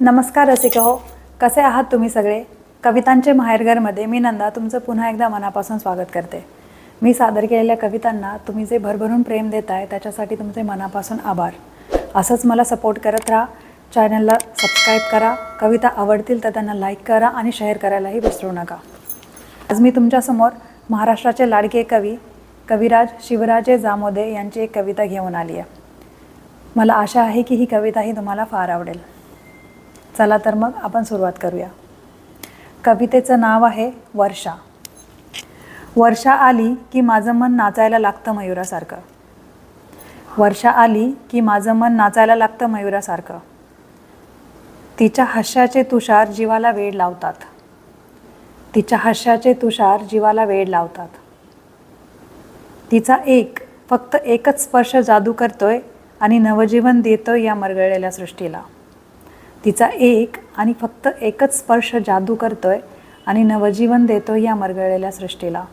नमस्कार रसिका हो कसे आहात तुम्ही सगळे? कवितांचे माहेरघरमध्ये मी नंदा तुमचं पुन्हा एकदा मनापासून स्वागत करते. मी सादर केलेल्या कवितांना तुम्ही जे भरभरून प्रेम देताय त्याच्यासाठी तुमचे मनापासून आभार. असंच मला सपोर्ट करत राहा. चॅनलला सबस्क्राईब करा. कविता आवडतील तर त्यांना लाईक करा आणि शेअर करायलाही विसरू नका. आज मी तुमच्यासमोर महाराष्ट्राचे लाडके कवी कविराज शिवराजे जामोदे यांची एक कविता घेऊन आली आहे मला आशा आहे की ही कविताही तुम्हाला फार आवडेल. चला तर मग आपण सुरुवात करूया. कवितेचं नाव आहे वर्षा. वर्षा आली की माझं मन नाचायला लागतं मयुरासारखं. वर्षा आली की माझं मन नाचायला लागतं मयुरासारखं. तिच्या हास्याचे तुषार जीवाला वेड लावतात. तिच्या हास्याचे तुषार जीवाला वेड लावतात. तिचा एक फक्त एकच स्पर्श जादू करतोय आणि नवजीवन देतोय या मरगळलेल्या सृष्टीला. तिचा एक आणि फक्त एकच स्पर्श जादू करतोय आणि नवजीवन देतोय या मरगळलेल्या सृष्टीला.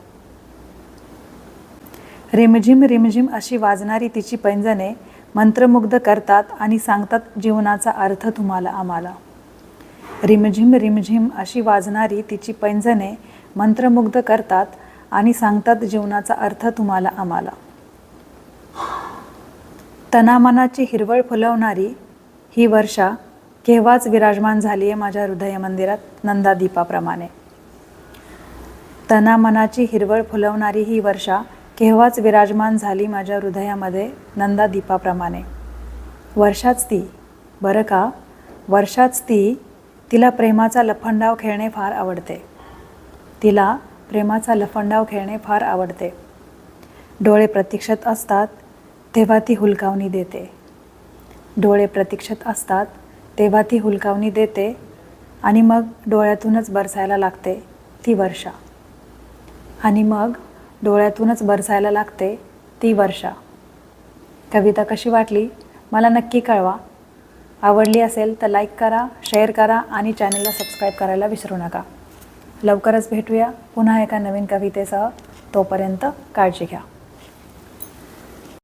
रिमझिम रिमझिम अशी वाजणारी तिची पैंजणे मंत्रमुग्ध करतात आणि सांगतात जीवनाचा अर्थ तुम्हाला आम्हाला. रिमझिम रिमझिम अशी वाजणारी तिची पैंजणे मंत्रमुग्ध करतात आणि सांगतात जीवनाचा अर्थ तुम्हाला आम्हाला. तनामनाची हिरवळ फुलवणारी ही वर्षा केव्हाच विराजमान झाली आहे माझ्या हृदय मंदिरात नंदादीपाप्रमाणे. तनामनाची हिरवळ फुलवणारी ही वर्षा केव्हाच विराजमान झाली माझ्या हृदयामध्ये नंदादीपाप्रमाणे. वर्षाच ती बरं का? वर्षाच ती तिला प्रेमाचा लफंडाव खेळणे फार आवडते. तिला प्रेमाचा लफंडाव खेळणे फार आवडते. डोळे प्रतीक्षेत असतात तेव्हा ती हुलकावणी देते. डोळे प्रतीक्षेत असतात तेव्हा ती हुलकावणी देते आणि मग डोळ्यातूनच बरसायला लागते ती वर्षा. आणि मग डोळ्यातूनच बरसायला लागते ती वर्षा. कविता कशी वाटली? मला नक्की कळवा. आवडली असेल तर लाईक करा शेअर करा आणि चॅनलला सबस्क्राईब करायला विसरू नका. लवकरच भेटूया पुन्हा एका नवीन कवितेसह. तोपर्यंत काळजी घ्या.